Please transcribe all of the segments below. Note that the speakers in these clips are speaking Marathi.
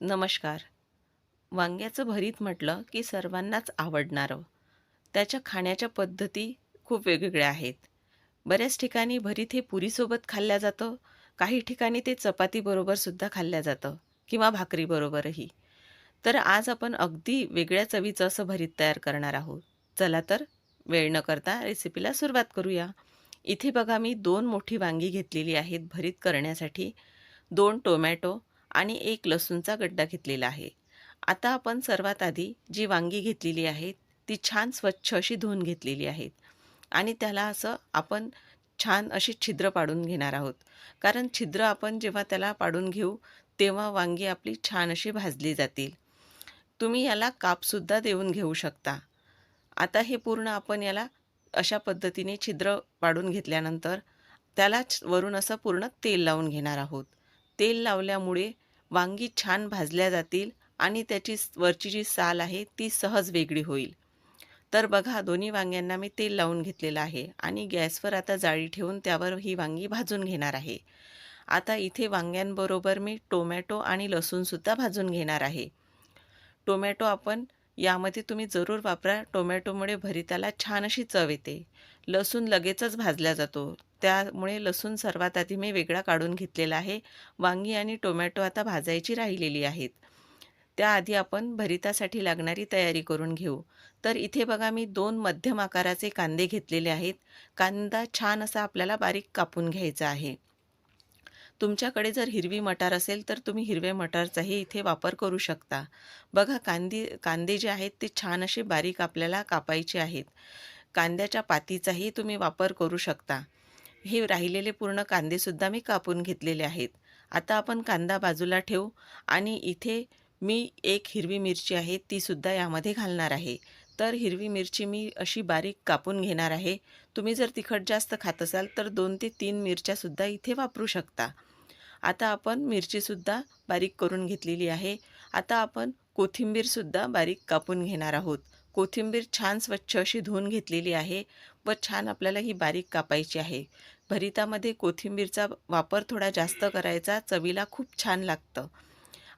नमस्कार. वांग्याचं भरीत म्हटलं की सर्वांनाच आवडणारं. त्याच्या खाण्याच्या पद्धती खूप वेगवेगळ्या आहेत. बऱ्याच ठिकाणी भरीत हे पुरीसोबत खाल्लं जातं काही ठिकाणी ते चपातीबरोबरसुद्धा खाल्लं जातं किंवा भाकरीबरोबरही तर आज आपण अगदी वेगळ्या चवीचं असं भरीत तयार करणार आहोत. चला तर वेळ न करता रेसिपीला सुरुवात करूया. इथे बघा मी दोन मोठी वांगी घेतलेली आहेत भरीत करण्यासाठी. दोन टोमॅटो आणि एक लसूणचा गड्डा घेतलेला आहे. आता आपण सर्वात आधी जी वांगी घेतलेली आहेत ती छान स्वच्छ अशी धुवून घेतलेली आहेत आणि त्याला असं आपण छान अशी छिद्र पाडून घेणार आहोत. कारण छिद्र आपण जेव्हा त्याला पाडून घेऊ तेव्हा वांगी आपली छान अशी भाजली जातील. तुम्ही याला कापसुद्धा देऊन घेऊ शकता. आता हे पूर्ण आपण याला अशा पद्धतीने छिद्र पाडून घेतल्यानंतर त्याला वरून असं पूर्ण तेल लावून घेणार आहोत. तेल लावल्यामुळे वांगी छान भाजल्या जातील आणि त्याची वरची जी साल आहे ती सहज वेगळी होईल. तर बघा दोन्ही वांग्यांना मी तेल लावून घेतलेलं आहे आणि गॅसवर आता जाळी ठेवून त्यावर ही वांगी भाजून घेणार आहे. आता इथे वांग्यांबरोबर मी टोमॅटो आणि लसूणसुद्धा भाजून घेणार आहे. टोमॅटो आपण यामध्ये तुम्ही जरूर वापरा टोमॅटोमुळे भरिताला छान अशी चव येते. लसूण लगेचच भाजला जातो. त्यामुळे लसूण सर्वात आधी मी वेगळा काढून घेतलेला आहे. वांगी आणि टोमॅटो आता भाजायची राहिलेली आहेत. त्याआधी आपण भरितासाठी लागणारी तयारी करून घेऊ. तर इथे बघा मी दोन मध्यम आकाराचे कांदे घेतलेले आहेत. कांदा छान असा आपल्याला बारीक कापून घ्यायचा आहे. तुमच्याकडे जर हिरवी मटार असेल तर तुम्ही हिरव्या मटारचाही इथे वापर करू शकता. बघा कांदी कांदे जे आहेत ते छान असे बारीक आपल्याला कापायचे आहेत. कांद्याच्या पातीचाही तुम्ही वापर करू शकता. हे राहिलेले पूर्ण कांदेसुद्धा मी कापून घेतलेले आहेत. आता आपण कांदा बाजूला ठेवू आणि इथे मी एक हिरवी मिरची आहे तीसुद्धा यामध्ये घालणार आहे. तर हिरवी मिरची मी अशी बारीक कापून घेणार आहे. तुम्ही जर तिखट जास्त खात असाल तर दोन ते तीन मिरच्यासुद्धा इथे वापरू शकता. आता आपण मिरचीसुद्धा बारीक करून घेतलेली आहे. आता आपण कोथिंबीरसुद्धा बारीक कापून घेणार आहोत. कोथिंबीर छान स्वच्छ अशी धुवून घेतलेली आहे व छान आपल्याला ही बारीक कापायची आहे. भरितामध्ये कोथिंबीरचा वापर थोडा जास्त करायचा चवीला खूप छान लागतं.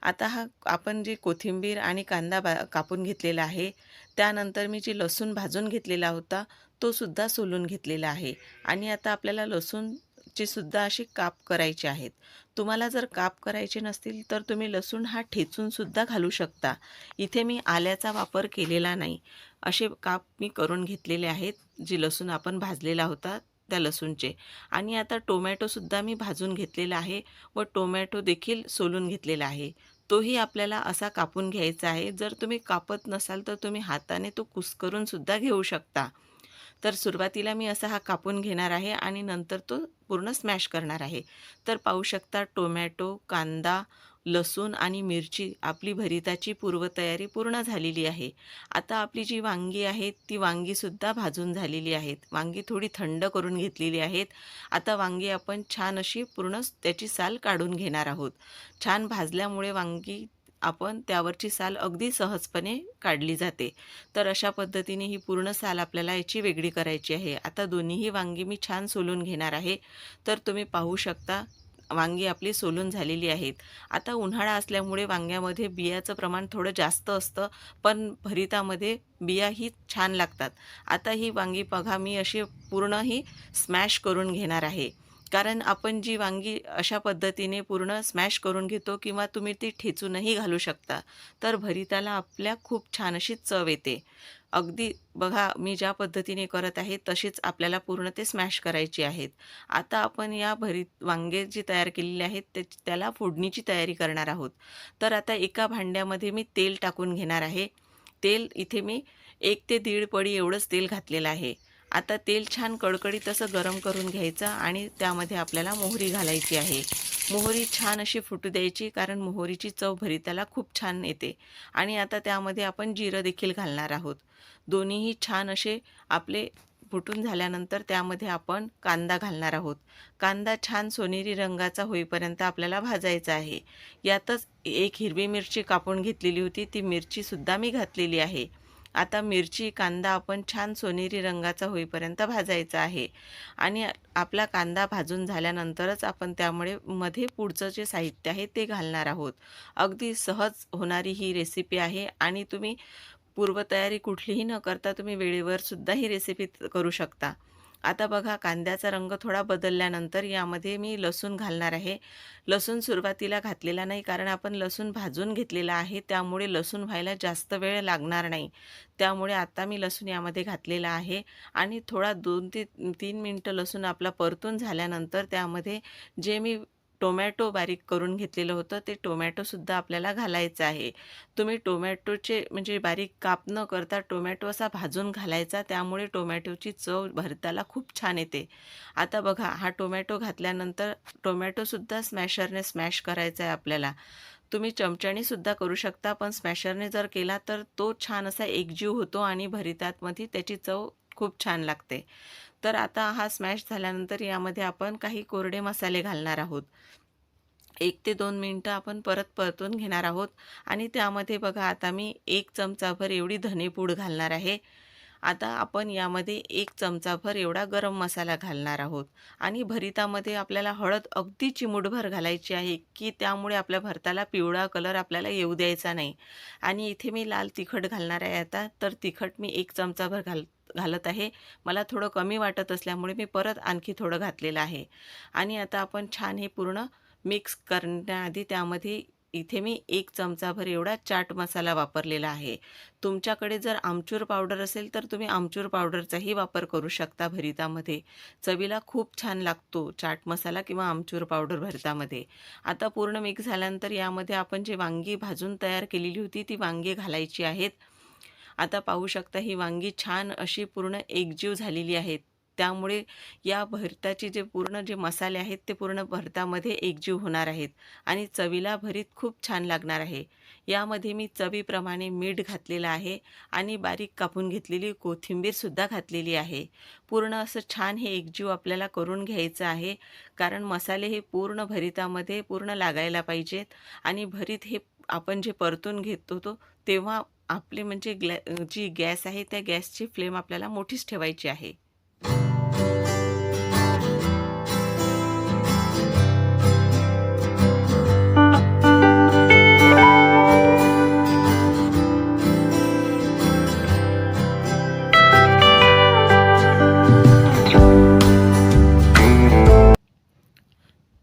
आता हा आपण जी कोथिंबीर आणि कांदा बा कापून घेतलेला आहे त्यानंतर मी जी लसूण भाजून घेतलेला होता तो सुद्धा सोलून घेतलेला आहे. आणि आता आपल्याला लसूण ची सुद्धा अशी काप करायची आहेत. तुम्हाला जर काप करायचे नसतील तर तुम्ही लसूण हा ठेचूनसुद्धा घालू शकता. इथे मी आल्याचा वापर केलेला नाही. असे काप मी करून घेतलेले आहेत जी लसूण आपण भाजलेला होता त्या लसूणचे. आणि आता टोमॅटोसुद्धा मी भाजून घेतलेला आहे व टोमॅटो देखील सोलून घेतलेला आहे. तोही आपल्याला असा कापून घ्यायचा आहे. जर तुम्ही कापत नसाल तर तुम्ही हाताने तो कुस्करूनसुद्धा घेऊ शकता. तर सुरुवातीला मी असा हा कापून घेणार आहे आणि नंतर तो पूर्ण स्मॅश करणार आहे. तर पाहू शकता टोमॅटो कांदा लसूण आणि मिरची आपली भरिताची पूर्वतयारी पूर्ण झालेली आहे. आता आपली जी वांगी आहेत ती वांगीसुद्धा भाजून झालेली आहेत. वांगी थोडी थंड करून घेतलेली आहेत. आता वांगी आपण छान अशी पूर्ण त्याची साल काढून घेणार आहोत. छान भाजल्यामुळे वांगी आपण त्यावरची साल अगदी सहजपणे काढली जाते. तर अशा पद्धतीने ही पूर्ण साल आपल्याला याची वेगळी करायची आहे. आता दोन्हीही वांगी मी छान सोलून घेणार आहे. तर तुम्ही पाहू शकता वांगी आपली सोलून झालेली आहेत. आता उन्हाळा असल्यामुळे वांग्यामध्ये बियाचं प्रमाण थोडं जास्त असतं पण भरितामध्ये बिया ही छान लागतात. आता ही वांगी बघा मी अशी पूर्ण ही स्मॅश करून घेणार आहे. कारण आपण जी वांगी अशा पद्धतीने पूर्ण स्मॅश करून घेतो किंवा तुम्ही ती ठेचूनही घालू शकता तर भरिताला आपल्या खूप छान अशी चव येते. अगदी बघा मी ज्या पद्धतीने करत आहे तशीच आपल्याला पूर्ण ते स्मॅश करायची आहेत. आता आपण या भरीत वांगे जी तयार केलेली आहेत ते त्याला फोडणीची तयारी करणार आहोत. तर आता एका भांड्यामध्ये मी तेल टाकून घेणार आहे. तेल इथे मी एक ते दीड पडी एवढंच तेल घातलेलं आहे. आता तेल छान कडकडीत असं गरम करून घ्यायचं आणि त्यामध्ये आपल्याला मोहरी घालायची आहे. मोहरी छान अशी फुटू द्यायची कारण मोहरीची चव भरिताला खूप छान येते. आणि आता त्यामध्ये आपण जिरं देखील घालणार आहोत. दोन्हीही छान असे आपले फुटून झाल्यानंतर त्यामध्ये आपण कांदा घालणार आहोत. कांदा छान सोनेरी रंगाचा होईपर्यंत आपल्याला भाजायचा आहे. यातच एक हिरवी मिरची कापून घेतलेली होती. ती मिरचीसुद्धा मी घातलेली आहे. आता मिरची कांदा आपण छान सोनेरी रंगाचा होईपर्यंत भाजायचा आहे. आणि आपला कांदा भाजून झाल्यानंतरच आपण त्यामुळे मध्ये पुढचं जे साहित्य आहे ते घालणार आहोत. अगदी सहज होणारी ही रेसिपी आहे आणि तुम्ही पूर्वतयारी कुठलीही न करता तुम्ही वेळेवर सुद्धा ही रेसिपी करू शकता. आता बघा कांद्याचा रंग थोडा बदलल्यानंतर यामध्ये मी लसूण घालणार आहे. लसूण सुरुवातीला घातलेला नाही कारण आपण लसूण भाजून घेतलेला आहे. त्यामुळे लसूण व्हायला जास्त वेळ लागणार नाही. त्यामुळे आता मी लसूण यामध्ये घातलेला आहे. आणि थोडा दोन ते तीन मिनटं लसूण आपला परतून झाल्यानंतर त्यामध्ये जे मी टोमॅटो बारीक करून घेतलेलं होतं. ते टोमॅटोसुद्धा आपल्याला घालायचं आहे. तुम्ही टोमॅटोचे म्हणजे बारीक काप न करता टोमॅटो असा भाजून घालायचा. त्यामुळे टोमॅटोची चव भरताला खूप छान येते. आता बघा हा टोमॅटो घातल्यानंतर टोमॅटोसुद्धा स्मॅशरने स्मॅश करायचा आहे आपल्याला. तुम्ही चमच्यानेसुद्धा करू शकता पण स्मॅशरने जर केला तर तो छान असा एकजीव होतो आणि भरितातमध्ये त्याची चव खूप छान लागते. तर आता हा स्मॅश झाल्यानंतर यामध्ये आपण काही कोरडे मसाले घालणार आहोत. एक ते दोन मिनटं आपण परत परतून घेणार आहोत. आणि त्यामध्ये बघा आता मी एक चमचाभर एवढी धनेपूड घालणार आहे. आता आपण यामध्ये एक चमचाभर एवढा गरम मसाला घालणार आहोत. आणि भरितामध्ये आपल्याला हळद अगदी चिमूटभर घालायची आहे की त्यामुळे आपल्या भरताला पिवळा कलर आपल्याला येऊ द्यायचा नाही. आणि इथे मी लाल तिखट घालणार आहे आता. तर तिखट मी एक चमचाभर घाल घालत आहे. मला थोडं कमी वाटत असल्यामुळे मी परत आणखी थोडं घातलेलं आहे. आणि आता आपण छान हे पूर्ण मिक्स करण्याआधी त्यामध्ये इथे मी एक चमचाभर एवढा चाट मसाला वापरलेला आहे. तुमच्याकडे जर आमचूर पावडर असेल तर तुम्ही आमचूर पावडरचाही वापर करू शकता भरितामध्ये. चवीला खूप छान लागतो चाट मसाला किंवा आमचूर पावडर भरितामध्ये. आता पूर्ण मिक्स झाल्यानंतर यामध्ये आपण जे वांगी भाजून तयार केलेली होती ती वांगी घालायची आहेत. आता पाहू शकता ही वांगी छान अशी पूर्ण एकजीव झालेली आहेत त्यामुळे या भरताचे जे पूर्ण जे मसाले आहेत ते पूर्ण भरतामध्ये एकजीव होणार आहेत आणि चवीला भरीत खूप छान लागणार आहे. यामध्ये मी चवीप्रमाणे मीठ घातलेलं आहे आणि बारीक कापून घेतलेली कोथिंबीरसुद्धा घातलेली आहे. पूर्ण असं छान हे एकजीव आपल्याला करून घ्यायचं आहे कारण मसाले हे पूर्ण भरितामध्ये पूर्ण लागायला पाहिजेत आणि भरीत हे आपण जे परतून घेतो तो तेव्हा आपले म्हणजे ग्लॅ जी गॅस आहे त्या गॅसची फ्लेम आपल्याला मोठीच ठेवायची आहे.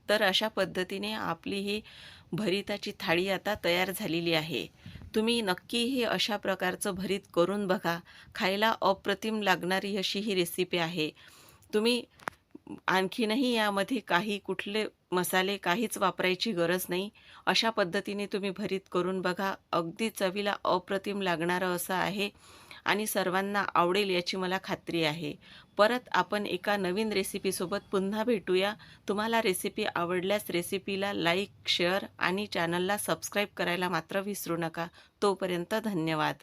तर अशा पद्धतीने आपली ही भरिताची थाळी आता तयार झालेली आहे. तुम्ही नक्कीही अशा प्रकारचं भरीत करून बघा. खायला अप्रतिम लागणारी अशी ही रेसिपी आहे. तुम्ही आणखीनही यामध्ये काही कुठले मसाले काहीच वापरायची गरज नाही. अशा पद्धतीने तुम्ही भरीत करून बघा. अगदी चवीला अप्रतिम लागणारं असं आहे. आणि सर्वांना आवडेल याची मला खात्री आहे. परत आपण एका नवीन रेसिपीसोबत पुन्हा भेटूया. तुम्हाला रेसिपी आवडल्यास रेसिपीला लाईक शेअर आणि चॅनलला सबस्क्राईब करायला मात्र विसरू नका. तोपर्यंत धन्यवाद.